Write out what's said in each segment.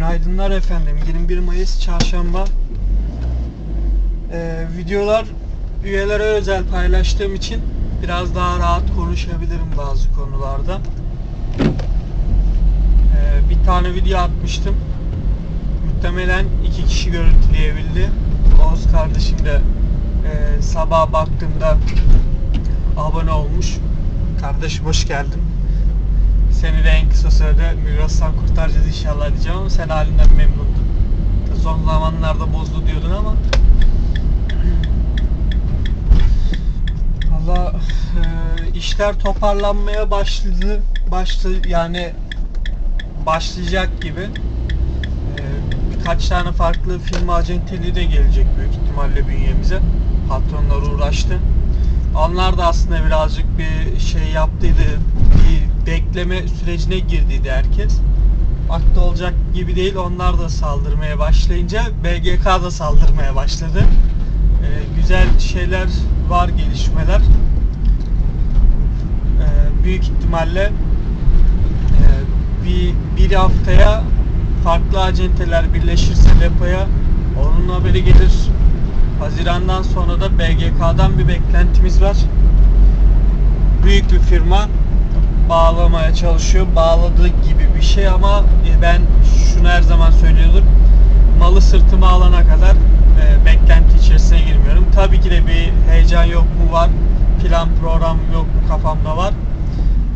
Günaydınlar efendim. 21 Mayıs Çarşamba. Ee, videolar üyelere özel paylaştığım için biraz daha rahat konuşabilirim bazı konularda. Ee, bir tane video atmıştım. Muhtemelen iki kişi görüntüleyebildi. Oğuz kardeşim de e, sabah baktığımda abone olmuş. Kardeşim hoş geldin. Seni de en kısa sürede mirastan kurtaracağız inşallah diyeceğim ama sen halinden memnundun. Son zamanlarda bozdu diyordun ama Valla e, işler toparlanmaya başladı. Başladı yani başlayacak gibi. E, birkaç tane farklı film acenteliği de gelecek büyük ihtimalle bünyemize. Patronlar uğraştı. Onlar da aslında birazcık bir şey yaptıydı. Bir bekleme sürecine girdiydi herkes. Aklı olacak gibi değil. Onlar da saldırmaya başlayınca BGK da saldırmaya başladı. Ee, güzel şeyler var, gelişmeler. Ee, büyük ihtimalle e, bir, bir haftaya farklı acenteler birleşirse depoya onun haberi gelir. Hazirandan sonra da BGK'dan bir beklentimiz var. Büyük bir firma bağlamaya çalışıyor. Bağladığı gibi bir şey ama e, ben şunu her zaman söylüyordum. Malı sırtıma alana kadar e, beklenti içerisine girmiyorum. Tabii ki de bir heyecan yok mu var. Plan program yok mu kafamda var.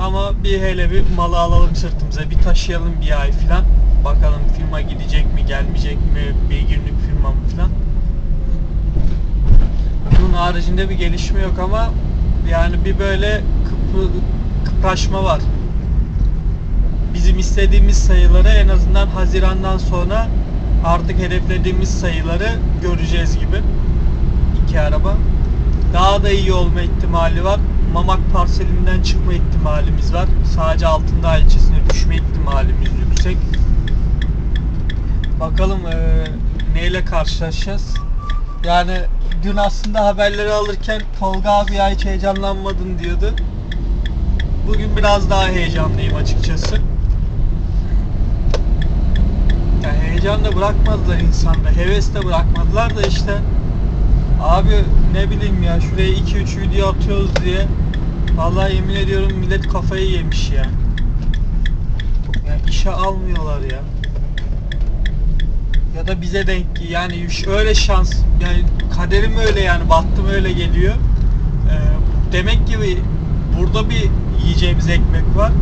Ama bir hele bir malı alalım sırtımıza. Bir taşıyalım bir ay falan. Bakalım firma gidecek mi gelmeyecek mi. Bir günlük firma mı falan. Bunun haricinde bir gelişme yok ama yani bir böyle kıpı, kıpraşma var. Bizim istediğimiz sayıları en azından Haziran'dan sonra artık hedeflediğimiz sayıları göreceğiz gibi. İki araba. Daha da iyi olma ihtimali var. Mamak parselinden çıkma ihtimalimiz var. Sadece Altındağ ilçesine düşme ihtimalimiz yüksek. Bakalım eee, neyle karşılaşacağız. Yani dün aslında haberleri alırken Tolga abi ya hiç heyecanlanmadın diyordu. Bugün biraz daha heyecanlıyım açıkçası. Ya heyecan da bırakmadılar insanda. Heves de bırakmadılar da işte. Abi ne bileyim ya şuraya 2-3 video atıyoruz diye. Vallahi yemin ediyorum millet kafayı yemiş ya. Yani işe almıyorlar ya. Ya da bize denk yani öyle şans yani kaderim öyle yani battım öyle geliyor. Ee, demek ki burada bir yiyeceğimiz ekmek var.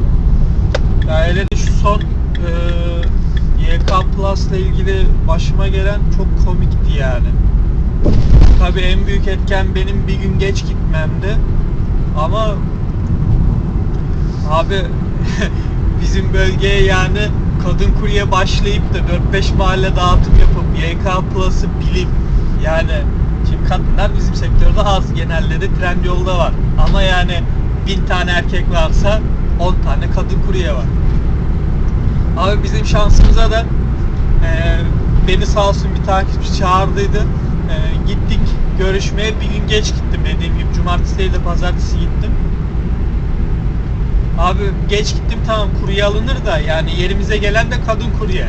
Ya hele de şu son e, YK Plus ile ilgili başıma gelen çok komikti yani. Tabii en büyük etken benim bir gün geç gitmemdi. Ama abi bizim bölgeye yani kadın kurye başlayıp da 4-5 mahalle dağıtım yapıp YK Plus'ı bilip yani şimdi kadınlar bizim sektörde az genelde de tren yolda var ama yani bin tane erkek varsa 10 tane kadın kurye var. Abi bizim şansımıza da e, beni sağ olsun bir takipçi çağırdıydı. E, gittik görüşmeye bir gün geç gittim dediğim gibi cumartesi değil de pazartesi gittim. Abi geç gittim tamam kurye alınır da yani yerimize gelen de kadın kurye.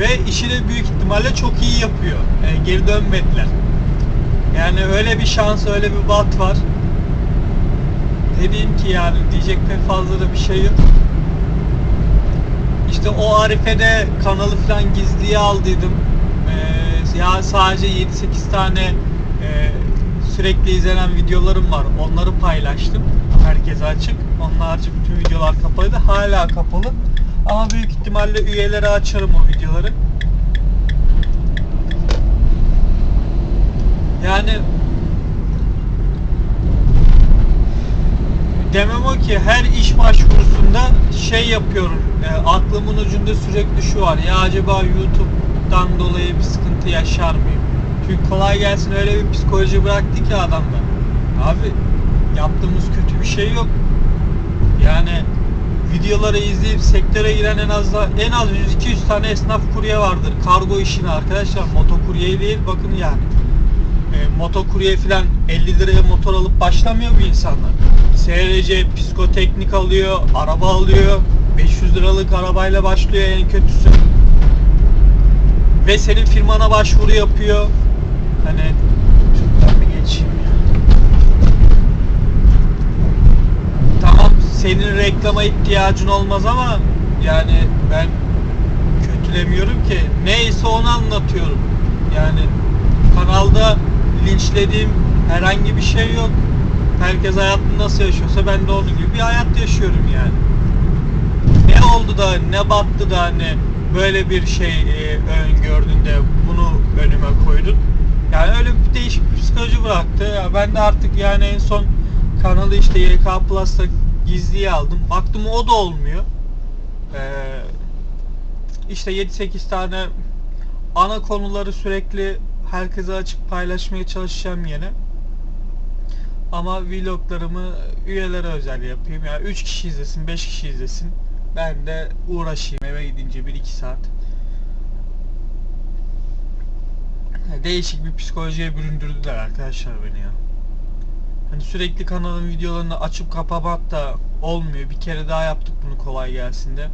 Ve işi de büyük ihtimalle çok iyi yapıyor. E, geri dönmediler. Yani öyle bir şans, öyle bir bat var. Dediğim ki yani diyecek pek fazla da bir şey yok. İşte o Arife'de kanalı falan gizliye aldıydım. Ee, ya sadece 7-8 tane e, sürekli izlenen videolarım var. Onları paylaştım. Herkese açık. Onun harici bütün videolar kapalıydı. Hala kapalı. Ama büyük ihtimalle üyelere açarım o videoları. Yani demem o ki her iş başvurusunda şey yapıyorum. E, aklımın ucunda sürekli şu var. Ya acaba YouTube'dan dolayı bir sıkıntı yaşar mıyım? Çünkü kolay gelsin öyle bir psikoloji bıraktı ki adamlar. Abi yaptığımız kötü bir şey yok. Yani videoları izleyip sektöre giren en az en az 100-200 tane esnaf kurye vardır. Kargo işini arkadaşlar motokurye değil bakın yani. E, motokurye falan 50 liraya motor alıp başlamıyor bu insanlar. SRC psikoteknik alıyor, araba alıyor. 500 liralık arabayla başlıyor en kötüsü. ve senin firmana başvuru yapıyor. Hani. Tamam senin reklama ihtiyacın olmaz ama yani ben kötülemiyorum ki. Neyse onu anlatıyorum. Yani kanalda linçlediğim herhangi bir şey yok. Herkes hayatını nasıl yaşıyorsa ben de onun gibi bir hayat yaşıyorum yani. Ne oldu da ne battı da hani böyle bir şey e, öngördün de bunu önüme koydun. Yani öyle bir değişik bir psikoloji bıraktı. Ya ben de artık yani en son kanalı işte YK Plus'ta gizliye aldım. Baktım o da olmuyor. Ee, işte 7-8 tane ana konuları sürekli herkese açık paylaşmaya çalışacağım yine. Ama vloglarımı üyelere özel yapayım. Yani 3 kişi izlesin, 5 kişi izlesin. Ben de uğraşayım eve gidince 1-2 saat. Değişik bir psikolojiye büründürdüler arkadaşlar beni ya. Hani sürekli kanalın videolarını açıp kapamak da olmuyor. Bir kere daha yaptık bunu kolay gelsin de.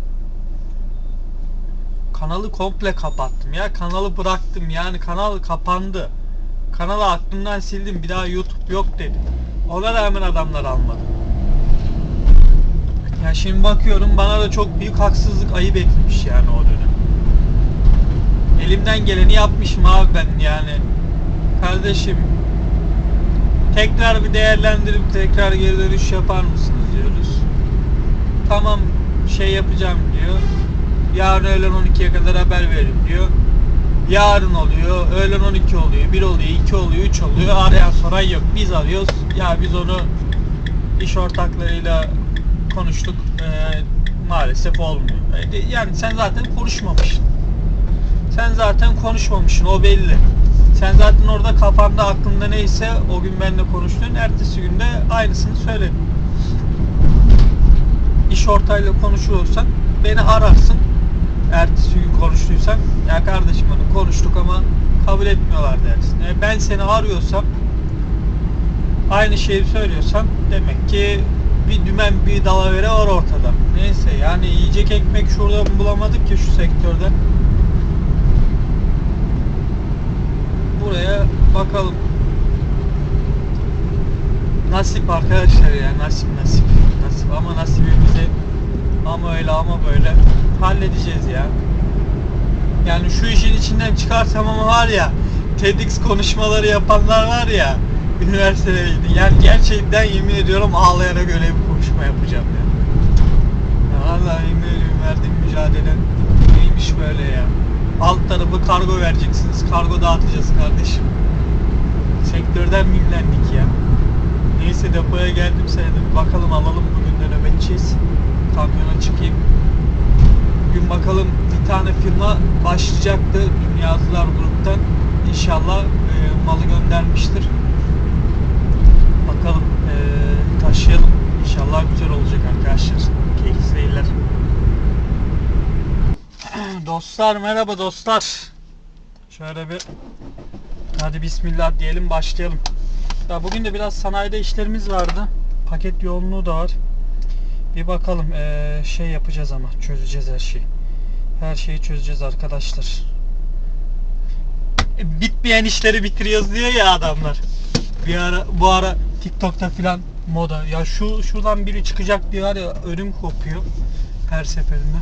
Kanalı komple kapattım ya. Kanalı bıraktım yani kanal kapandı. Kanalı aklımdan sildim. Bir daha YouTube yok dedim. Ona rağmen adamlar almadı. Ya şimdi bakıyorum bana da çok büyük haksızlık ayıp etmiş yani o dönem. Elimden geleni yapmışım abi ben yani. Kardeşim tekrar bir değerlendirip tekrar geri dönüş yapar mısınız diyoruz. Tamam şey yapacağım diyor. Yarın öğlen 12'ye kadar haber verin diyor. Yarın oluyor, öğlen 12 oluyor, 1 oluyor, 2 oluyor, 3 oluyor. Arayan soran yok. Biz arıyoruz. Ya biz onu iş ortaklarıyla konuştuk. Ee, maalesef olmuyor. Yani sen zaten konuşmamışsın. Sen zaten konuşmamışsın. O belli. Sen zaten orada kafanda aklında neyse o gün benimle konuştuğun ertesi günde aynısını söyledin. İş ortağıyla konuşuyorsan beni ararsın. Ertesi gün konuştuysan ya kardeşim onu konuştuk ama kabul etmiyorlar dersin. E ben seni arıyorsam aynı şeyi söylüyorsam demek ki bir dümen bir dalavere var ortada. Neyse yani yiyecek ekmek şuradan bulamadık ki şu sektörde. Buraya bakalım. Nasip arkadaşlar ya nasip nasip nasip ama nasibimizi ama öyle ama böyle halledeceğiz ya. Yani şu işin içinden çıkarsam var ya TEDx konuşmaları yapanlar var ya üniversitede yani gerçekten yemin ediyorum ağlayarak öyle bir konuşma yapacağım ya. ya vallahi yemin ediyorum verdiğim mücadele neymiş böyle ya. Alt tarafı kargo vereceksiniz. Kargo dağıtacağız kardeşim. Sektörden mimlendik ya. Neyse depoya geldim senedim. Bakalım alalım bugün de nöbetçiyiz. Kamyona çıkayım. Bugün bakalım bir tane firma başlayacaktı Dünyacılar gruptan. İnşallah e, malı göndermiştir. Bakalım e, taşıyalım. İnşallah güzel olacak arkadaşlar. Keyifli seyirler. Dostlar merhaba dostlar. Şöyle bir hadi bismillah diyelim başlayalım. Ya bugün de biraz sanayide işlerimiz vardı. Paket yoğunluğu da var. Bir bakalım eee, şey yapacağız ama çözeceğiz her şeyi. Her şeyi çözeceğiz arkadaşlar. E, Bitmeyen işleri bitiriyoruz diyor ya adamlar. Bir ara bu ara TikTok'ta filan moda. Ya şu şuradan biri çıkacak diyor ya önüm kopuyor her seferinde.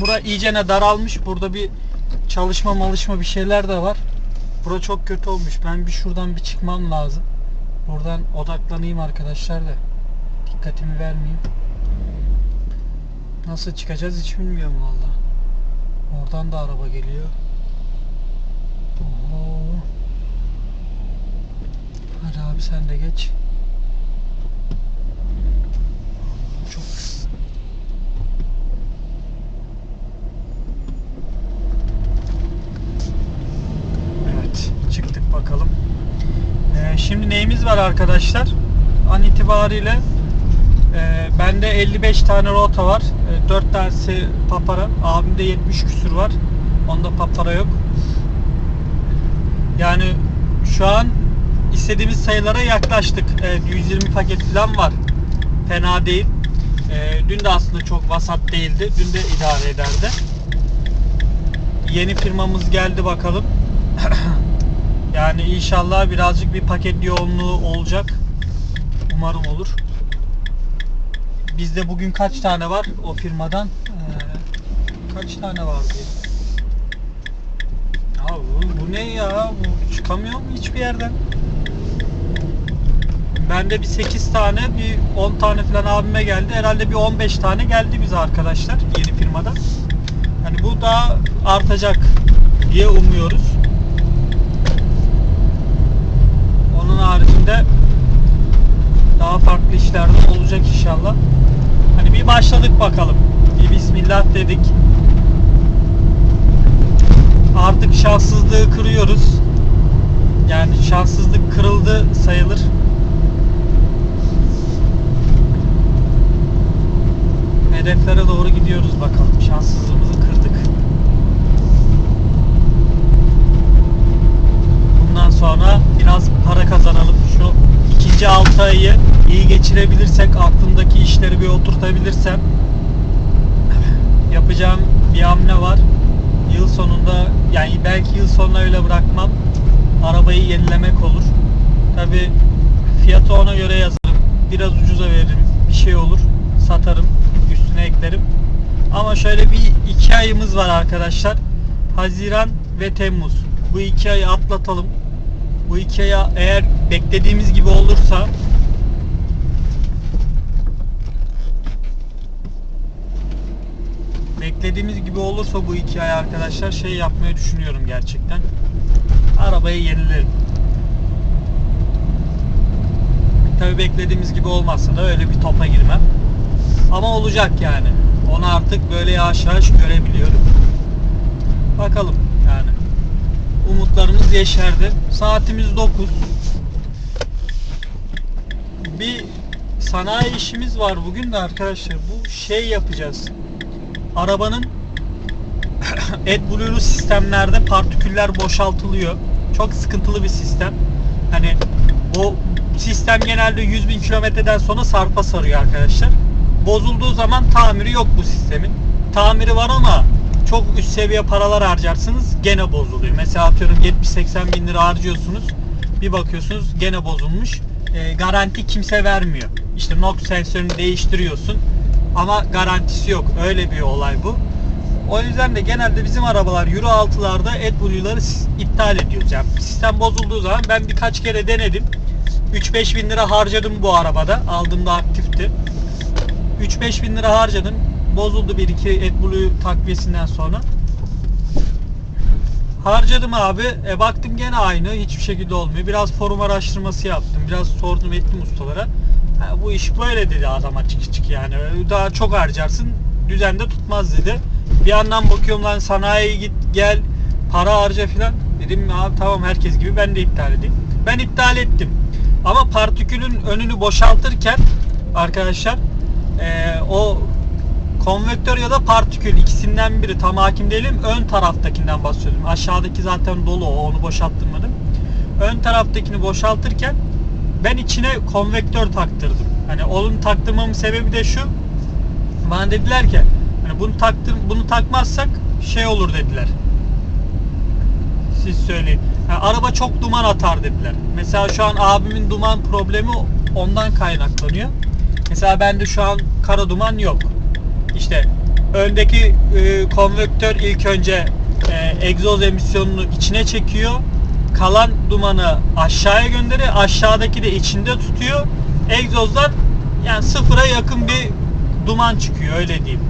Bura iyicene daralmış. Burada bir çalışma malışma bir şeyler de var. Bura çok kötü olmuş. Ben bir şuradan bir çıkmam lazım. Buradan odaklanayım arkadaşlar da. Dikkatimi vermeyeyim. Nasıl çıkacağız hiç bilmiyorum valla. Oradan da araba geliyor. Oho. Hadi abi sen de geç. Çok Evet, çıktık bakalım. Ee, şimdi neyimiz var arkadaşlar? An itibariyle e, bende 55 tane rota var. E, 4 tanesi papara. Abimde 70 küsür var. Onda papara yok. Yani şu an istediğimiz sayılara yaklaştık. Evet, 120 paket falan var. Fena değil. Ee, dün de aslında çok vasat değildi. Dün de idare ederdi. Yeni firmamız geldi bakalım. yani inşallah birazcık bir paket yoğunluğu olacak. Umarım olur. Bizde bugün kaç tane var o firmadan? Ee, kaç tane var diye. Ya bu, bu ne ya? Bu çıkamıyor mu hiçbir yerden? Bende bir 8 tane, bir 10 tane falan abime geldi. Herhalde bir 15 tane geldi bize arkadaşlar yeni firmadan. Hani bu daha artacak diye umuyoruz. Onun haricinde daha farklı işler de olacak inşallah. Hani bir başladık bakalım. Bir bismillah dedik. Artık şanssızlığı kırıyoruz. Yani şanssızlık kırıldı sayılır. Hedeflere doğru gidiyoruz bakalım. Şanssızlığımızı kırdık. Bundan sonra biraz para kazanalım. Şu ikinci 6 ayı iyi geçirebilirsek, aklımdaki işleri bir oturtabilirsem yapacağım bir hamle var. Yıl sonunda yani belki yıl sonuna öyle bırakmam. Arabayı yenilemek olur. Tabi fiyatı ona göre yazarım. Biraz ucuza veririm. Bir şey olur. Satarım. Üstüne eklerim. Ama şöyle bir iki ayımız var arkadaşlar. Haziran ve Temmuz. Bu iki ayı atlatalım. Bu iki aya eğer beklediğimiz gibi olursa beklediğimiz gibi olursa bu iki ay arkadaşlar şey yapmayı düşünüyorum gerçekten. Arabayı yenilerim. Tabii beklediğimiz gibi olmazsa da öyle bir topa girmem. Ama olacak yani. Onu artık böyle yavaş yavaş görebiliyorum. Bakalım yani. Umutlarımız yeşerdi. Saatimiz 9. Bir sanayi işimiz var bugün de arkadaşlar. Bu şey yapacağız. Arabanın AdBlue'lu sistemlerde partiküller boşaltılıyor. Çok sıkıntılı bir sistem. Hani bu sistem genelde 100 bin kilometreden sonra sarpa sarıyor arkadaşlar. Bozulduğu zaman tamiri yok bu sistemin. Tamiri var ama çok üst seviye paralar harcarsınız gene bozuluyor. Mesela atıyorum 70-80 bin lira harcıyorsunuz. Bir bakıyorsunuz gene bozulmuş. E, garanti kimse vermiyor. İşte NOx sensörünü değiştiriyorsun ama garantisi yok. Öyle bir olay bu. O yüzden de genelde bizim arabalar Euro 6'larda AdBlue'ları iptal ediyoruz. Yani sistem bozulduğu zaman ben birkaç kere denedim. 3-5 bin lira harcadım bu arabada. Aldığımda aktifti. 3-5 bin lira harcadım. Bozuldu bir iki AdBlue takviyesinden sonra. Harcadım abi. E baktım gene aynı. Hiçbir şekilde olmuyor. Biraz forum araştırması yaptım. Biraz sordum ettim ustalara. Bu iş böyle dedi adam açık açık yani. Daha çok harcarsın. Düzende tutmaz dedi. Bir yandan bakıyorum lan sanayiye git gel para harca filan. Dedim abi tamam herkes gibi ben de iptal edeyim. Ben iptal ettim. Ama partikülün önünü boşaltırken arkadaşlar e, o konvektör ya da partikül ikisinden biri tam hakim değilim. Ön taraftakinden bahsediyorum. Aşağıdaki zaten dolu o onu boşalttırmadım. Ön taraftakini boşaltırken ben içine konvektör taktırdım. Hani onun taktırmamın sebebi de şu. Bana dediler ki hani bunu taktır bunu takmazsak şey olur dediler. Siz söyleyin. Yani araba çok duman atar dediler. Mesela şu an abimin duman problemi ondan kaynaklanıyor. Mesela bende şu an kara duman yok. İşte öndeki e, konvektör ilk önce e, egzoz emisyonunu içine çekiyor. Kalan dumanı aşağıya gönderiyor. Aşağıdaki de içinde tutuyor. Egzozdan yani sıfıra yakın bir duman çıkıyor öyle diyeyim.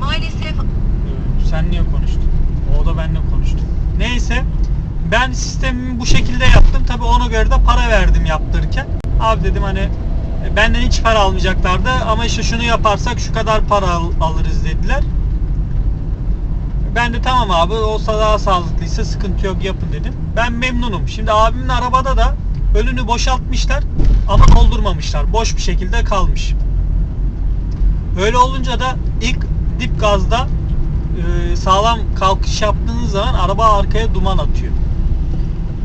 Maalesef Ee, Sen niye konuştun? O da benimle konuştu. Neyse ben sistemimi bu şekilde yaptım. Tabi ona göre de para verdim yaptırırken. Abi dedim hani e, benden hiç para almayacaklardı ama işte şunu yaparsak şu kadar para al- alırız dediler. Ben de tamam abi olsa daha sağlıklıysa sıkıntı yok yapın dedim. Ben memnunum. Şimdi abimin arabada da önünü boşaltmışlar ama doldurmamışlar. Boş bir şekilde kalmış. Öyle olunca da ilk dip gazda e, sağlam kalkış yaptığınız zaman araba arkaya duman atıyor.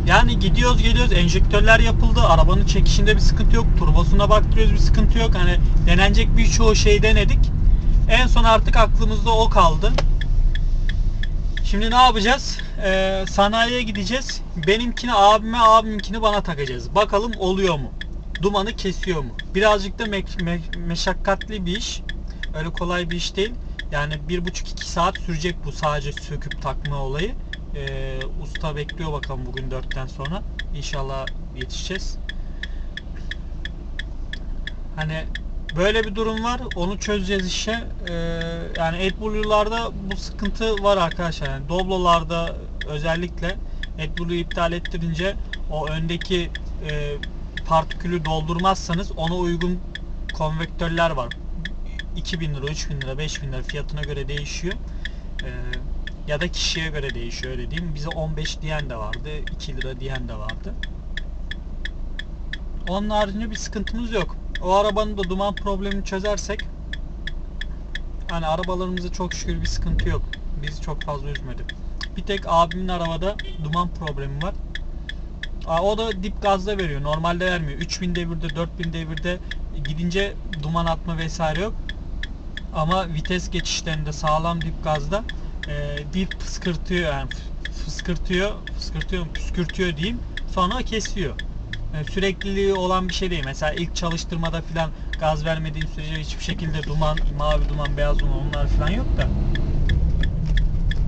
Yani gidiyoruz geliyoruz enjektörler yapıldı. Arabanın çekişinde bir sıkıntı yok. Turbosuna baktırıyoruz bir sıkıntı yok. Hani denenecek birçoğu şey denedik. En son artık aklımızda o kaldı. Şimdi ne yapacağız? Ee, sanayiye gideceğiz. Benimkini abime, abiminkini bana takacağız. Bakalım oluyor mu? Dumanı kesiyor mu? Birazcık da me- me- meşakkatli bir iş. Öyle kolay bir iş değil. Yani bir buçuk iki saat sürecek bu sadece söküp takma olayı. Ee, usta bekliyor bakalım bugün dörtten sonra. İnşallah yetişeceğiz. Hani böyle bir durum var. Onu çözeceğiz işe. Ee, yani AdBlue'larda bu sıkıntı var arkadaşlar. Yani Doblo'larda özellikle AdBlue'yu iptal ettirince o öndeki e, partikülü doldurmazsanız ona uygun konvektörler var. 2000 lira, 3000 lira, 5000 lira fiyatına göre değişiyor. Ee, ya da kişiye göre değişiyor öyle diyeyim. Bize 15 diyen de vardı, 2 lira diyen de vardı. Onun haricinde bir sıkıntımız yok. O arabanın da duman problemini çözersek hani arabalarımızda çok şükür bir sıkıntı yok. Bizi çok fazla üzmedi. Bir tek abimin arabada duman problemi var. O da dip gazda veriyor. Normalde vermiyor. 3000 devirde, 4000 devirde gidince duman atma vesaire yok. Ama vites geçişlerinde sağlam dip gazda e, bir fıskırtıyor yani fıskırtıyor, fıskırtıyor püskürtüyor diyeyim. Sonra kesiyor. Yani sürekliliği olan bir şey değil. Mesela ilk çalıştırmada filan gaz vermediğin sürece hiçbir şekilde duman, mavi duman, beyaz duman onlar filan yok da.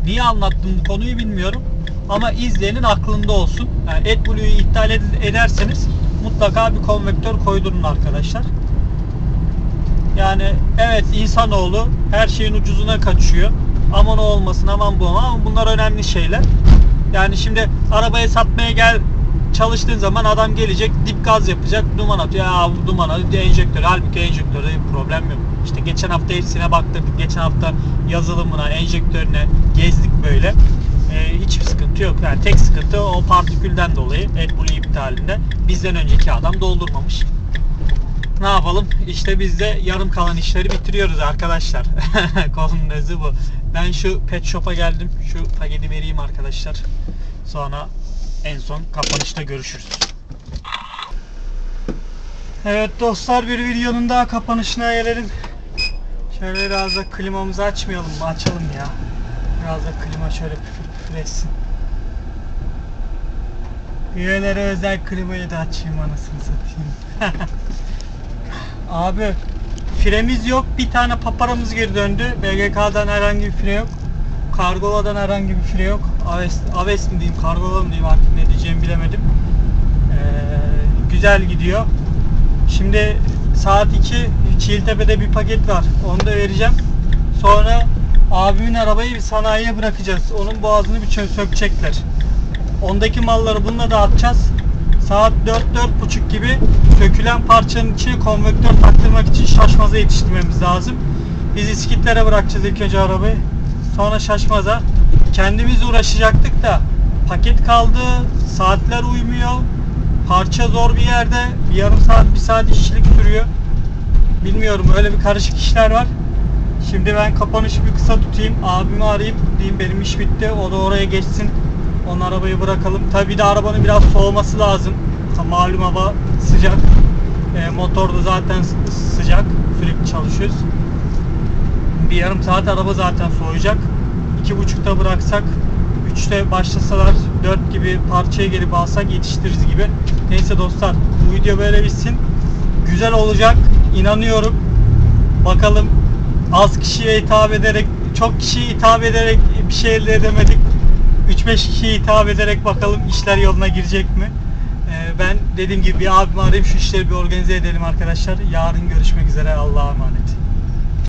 Niye anlattım bu konuyu bilmiyorum. Ama izleyenin aklında olsun. Yani AdBlue'yu iptal ed- ederseniz mutlaka bir konvektör koydurun arkadaşlar. Yani evet insanoğlu her şeyin ucuzuna kaçıyor. Aman o olmasın aman bu ama bunlar önemli şeyler. Yani şimdi arabayı satmaya gel çalıştığın zaman adam gelecek dip gaz yapacak duman atıyor. Ya bu duman atıyor enjektör. Halbuki enjektörde bir problem yok. İşte geçen hafta hepsine baktırdık. Geçen hafta yazılımına, enjektörüne gezdik böyle. Ee, hiçbir sıkıntı yok. Yani tek sıkıntı o partikülden dolayı AdBlue iptalinde. Bizden önceki adam doldurmamış. Ne yapalım? İşte biz de yarım kalan işleri bitiriyoruz arkadaşlar. Konunun özü bu. Ben şu pet shop'a geldim. Şu paketi vereyim arkadaşlar. Sonra en son kapanışta görüşürüz. Evet dostlar bir videonun daha kapanışına gelelim. Şöyle biraz da klimamızı açmayalım mı? Açalım ya. Biraz da klima şöyle püfür püfür etsin. Üyelere özel klimayı da açayım anasını satayım. Abi firemiz yok. Bir tane paparamız geri döndü. BGK'dan herhangi bir fire yok. Kargola'dan herhangi bir fire yok. Aves, Aves mi diyeyim, Kargola mı diyeyim artık diyeceğimi bilemedim. Ee, güzel gidiyor. Şimdi saat 2 Çiğiltepe'de bir paket var. Onu da vereceğim. Sonra abimin arabayı bir sanayiye bırakacağız. Onun boğazını bir sökecekler. Ondaki malları bununla dağıtacağız. Saat 4-4.30 gibi sökülen parçanın içine konvektör taktırmak için şaşmaza yetiştirmemiz lazım. Biz iskitlere bırakacağız ilk önce arabayı. Sonra şaşmaza. Kendimiz uğraşacaktık da paket kaldı, saatler uymuyor. Parça zor bir yerde. Bir yarım saat, bir saat işçilik sürüyor. Bilmiyorum öyle bir karışık işler var. Şimdi ben kapanışı bir kısa tutayım. Abimi arayayım. Diyeyim benim iş bitti. O da oraya geçsin. Onun arabayı bırakalım. Tabii de arabanın biraz soğuması lazım. Malum hava sıcak. E, motor da zaten sı- sıcak. Sürekli çalışıyoruz. Bir yarım saat araba zaten soğuyacak. İki buçukta bıraksak, üçte başlasalar, dört gibi parçaya gelip alsak yetiştiririz gibi. Neyse dostlar, bu video böyle bitsin. Güzel olacak, inanıyorum. Bakalım az kişiye hitap ederek, çok kişiye hitap ederek bir şey elde edemedik. 3-5 kişiye hitap ederek bakalım işler yoluna girecek mi? Ee, ben dediğim gibi bir abimi arayayım şu işleri bir organize edelim arkadaşlar. Yarın görüşmek üzere. Allah'a emanet.